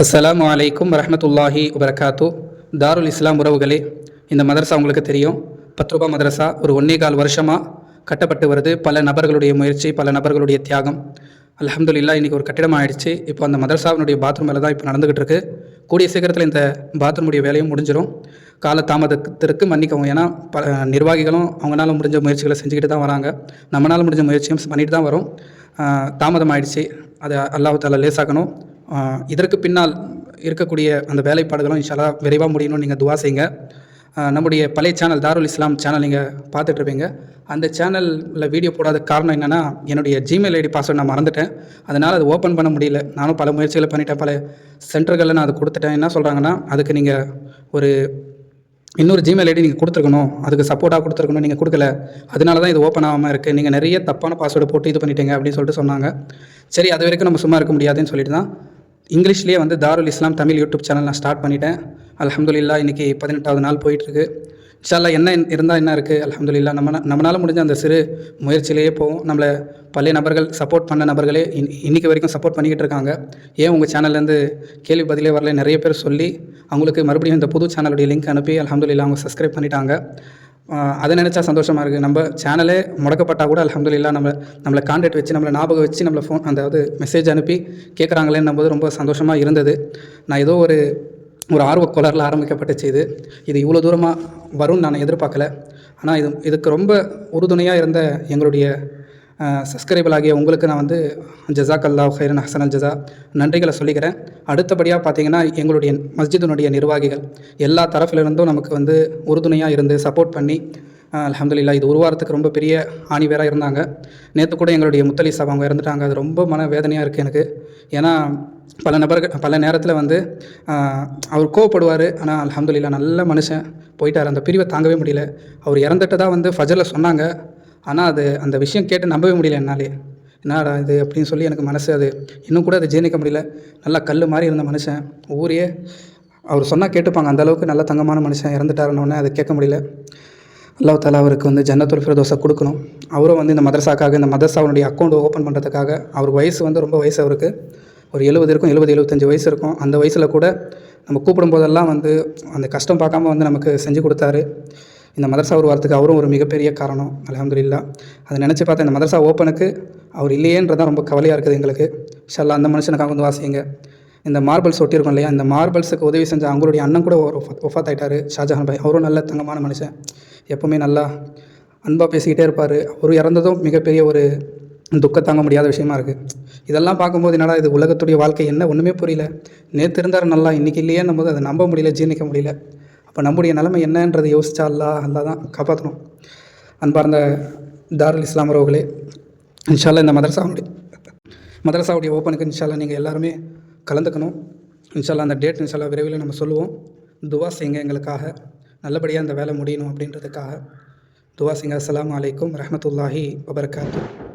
அஸ்லாம் அலைக்கும் வரஹ்மத்துல்லாஹி வபரகாத்து. தாருல் இஸ்லாம் உறவுகளே இந்த மதரசா உங்களுக்கு தெரியும். பத்து ரூபா மதரசா ஒரு ஒன்னே கால் வருஷமாக கட்டப்பட்டு வருது. பல நபர்களுடைய முயற்சி பல நபர்களுடைய தியாகம். அலமதுல்லா இன்றைக்கி ஒரு கட்டிடம் ஆயிடுச்சு. இப்போ அந்த மதரசாவினுடைய பாத்ரூம் வேலை தான் இப்போ நடந்துகிட்டு இருக்கு. கூடிய சீக்கிரத்தில் இந்த பாத்ரூமுடைய வேலையும் முடிஞ்சிடும் கால தாமதத்திற்கு மன்னிக்கவும். ஏன்னா பல நிர்வாகிகளும் அவங்களால முடிஞ்ச முயற்சிகளை செஞ்சுக்கிட்டு தான் வராங்க. நம்மளால் முடிஞ்ச முயற்சியும் பண்ணிட்டு தான் வரும். தாமதம் ஆயிடுச்சு அதை அல்லாஹ் தாலா லேசாக்கணும். இதற்கு பின்னால் இருக்கக்கூடிய அந்த வேலைப்பாடுகளும் இன்ஷாலா விரைவாக முடியணும்னு நீங்கள் துவா செய்யுங்க. நம்முடைய பழைய சேனல் தாருல் இஸ்லாம் சேனல் நீங்கள் பார்த்துட்ருப்பீங்க அந்த சேனலில் வீடியோ போடாத காரணம் என்னென்னா என்னுடைய ஜிமெயில் ஐடி பாஸ்வேர்ட் நான் மறந்துட்டேன். அதனால் அது ஓப்பன் பண்ண முடியல. நானும் பல முயற்சிகளை பண்ணிட்டேன். பல சென்டர்களில் நான் அதை கொடுத்துட்டேன். என்ன சொல்கிறாங்கன்னா அதுக்கு நீங்கள் ஒரு இன்னொரு ஜிமெயில் ஐடி நீங்கள் கொடுத்துருக்கணும். அதுக்கு சப்போர்ட்டாக கொடுத்துருக்கணும். நீங்கள் கொடுக்கல. அதனால தான் இது ஓப்பன் ஆகாமல் இருக்குது நீங்கள் நிறைய தப்பான பாஸ்வேர்டு போட்டு இது பண்ணிட்டீங்க அப்படின்னு சொல்லிட்டு சொன்னாங்க. சரி அது வரைக்கும் நம்ம சும்மா இருக்க முடியாதுன்னு சொல்லிட்டு தான் இங்கிலீஷ்லேயே வந்து தாருல் இஸ்லாம் தமிழ் யூடியூப் சேனல் நான் ஸ்டார்ட் பண்ணிட்டேன். அலமதுல்லா இன்றைக்கி பதினெட்டாவது நாள் போயிட்டுருக்கு. இன்ஷால்லா என்ன இருந்தால் என்ன இருக்குது அலமதுல்லா நம்ம நம்மளால் முடிஞ்ச அந்த சிறு முயற்சியிலேயே போவோம். நம்மளை பழைய நபர்கள் சப்போர்ட் பண்ண நபர்களே இன் இன்றைக்கி வரைக்கும் சப்போர்ட் பண்ணிக்கிட்டு இருக்காங்க. ஏன் உங்கள் சேனல்லேருந்து கேள்வி பதிலே வரல நிறைய பேர் சொல்லி அவங்களுக்கு மறுபடியும் இந்த புது சேனலுடைய லிங்க் அனுப்பி அலமதுல்லா அவங்க சப்ஸ்கிரைப் பண்ணிட்டாங்க. அதை நினச்சா சந்தோஷமாக இருக்குது நம்ம சேனலே முடக்கப்பட்டால் கூட அல்ஹம்துலில்லாஹ் நம்ம நம்மளை காண்டாக்ட் வச்சு நம்மளை ஞாபகம் வச்சு நம்மளை ஃபோன் அதாவது மெசேஜ் அனுப்பி கேட்குறாங்களேன்னும் போது ரொம்ப சந்தோஷமாக இருந்தது. நான் ஏதோ ஒரு ஒரு ஆர்வ கோளாறில் ஆரம்பிக்கப்பட்டுச்சு இது. இது இவ்வளோ தூரமாக வரும்னு நான் எதிர்பார்க்கல. ஆனால் இது இதுக்கு ரொம்ப உறுதுணையாக இருந்த எங்களுடைய சப்ஸ்கிரைபர் ஆகிய உங்களுக்கு நான் வந்து ஜசாக் அல்லா ஹைரன் ஹசனல் ஜசா நன்றிகளை சொல்லிக்கிறேன். அடுத்தபடியாக பார்த்தீங்கன்னா எங்களுடைய மஸ்ஜிதினுடைய நிர்வாகிகள் எல்லா தரப்பிலிருந்தும் நமக்கு வந்து உறுதுணையாக இருந்து சப்போர்ட் பண்ணி அலமதுல்லா இது உருவாரத்துக்கு ரொம்ப பெரிய ஆணிவேராக இருந்தாங்க. நேற்று கூட எங்களுடைய முத்தலி சாப் அவங்க இறந்துட்டாங்க. அது ரொம்ப மன வேதனையாக இருக்குது எனக்கு. ஏன்னா பல நபர்கள் பல நேரத்தில் வந்து அவர் கோவப்படுவார். ஆனால் அலமதுல்லா நல்ல மனுஷன். போயிட்டார். அந்த பிரிவை தாங்கவே முடியல. அவர் இறந்துட்டதா வந்து ஃபஜரில் சொன்னாங்க. ஆனால் அது அந்த விஷயம் கேட்டு நம்பவே முடியல என்னாலே என்னடா இது அப்படின்னு சொல்லி எனக்கு மனசு அது. இன்னும் கூட அதை ஜீர்ணிக்க முடியல. நல்லா கல் மாதிரி இருந்த மனுஷன். ஊரே அவர் சொன்னால் கேட்டுப்பாங்க. அந்த அளவுக்கு நல்ல தங்கமான மனுஷன் இறந்துட்டாருன்னொன்னே அதை கேட்க முடியல. அல்லாஹ் தாலா அவருக்கு வந்து ஜன்னத்துல் ஃபிரதோஸை கொடுக்கணும். அவரும் வந்து இந்த மதரசாக்காக இந்த மதரசாவுடைய அக்கௌண்ட் ஓப்பன் பண்ணுறதுக்காக அவர் வயசு வந்து ரொம்ப வயசு அவருக்கு. ஒரு எழுபது இருக்கும் எழுபது எழுபத்தஞ்சு வயசு இருக்கும். அந்த வயசில் கூட நம்ம கூப்பிடும் போதெல்லாம் வந்து அந்த கஷ்டம் பார்க்காம வந்து நமக்கு செஞ்சு கொடுத்தாரு. இந்த மதரசா வரத்துக்கு அவரும் ஒரு மிகப்பெரிய காரணம் அலமதுல்லா அதை நினச்சி பார்த்தா இந்த மதரசா ஓப்பனுக்கு அவர் இல்லையேன்றதான் ரொம்ப கவலையாக இருக்குது எங்களுக்கு. ஷல்லா அந்த மனுஷனுக்காக வந்து வாசிங்க. இந்த மார்பிள்ஸ் ஒட்டியிருக்கோம் இல்லையா இந்த மார்பிள்ஸுக்கு உதவி செஞ்ச அவங்களுடைய அண்ணன் கூட ஒரு ஒஃபாத் ஆயிட்டாரு ஷாஜஹான் பாய். அவரும் நல்ல தங்கமான மனுஷன். எப்போவுமே நல்லா அன்பாக பேசிக்கிட்டே இருப்பார். அவர் இறந்ததும் மிகப்பெரிய ஒரு துக்கம் தாங்க முடியாத விஷயமா இருக்குது இதெல்லாம் பார்க்கும்போது என்னடா இது உலகத்துடைய வாழ்க்கை என்ன? ஒன்றுமே புரியல. நேற்று இருந்தார் நல்லா இன்றைக்கி இல்லையேன்னும் போது அதை நம்ப முடியல ஜீர்ணிக்க முடியல. இப்போ நம்முடைய நிலைமை என்னன்றதை யோசிச்சா அல்லா அல்லா தான் காப்பாற்றணும் அன்பார்ந்த தாருல் இஸ்லாம் உறவுகளே இன்ஷால்லா இந்த மதரசாவுடைய மதரசாவுடைய ஓப்பனுக்கு இன்ஷால்லா நீங்கள் எல்லாருமே கலந்துக்கணும். இன்ஷால்லா அந்த டேட் இன்ஷால்லா விரைவில் நம்ம சொல்லுவோம். துவா செய்யுங்க எங்களுக்காக. நல்லபடியாக அந்த வேலை முடியணும் அப்படின்றதுக்காக. துவா செய்யுங்க. அஸ்லாம் அலைக்கும் ரஹமத்துல்லாஹி வபர்காத்து.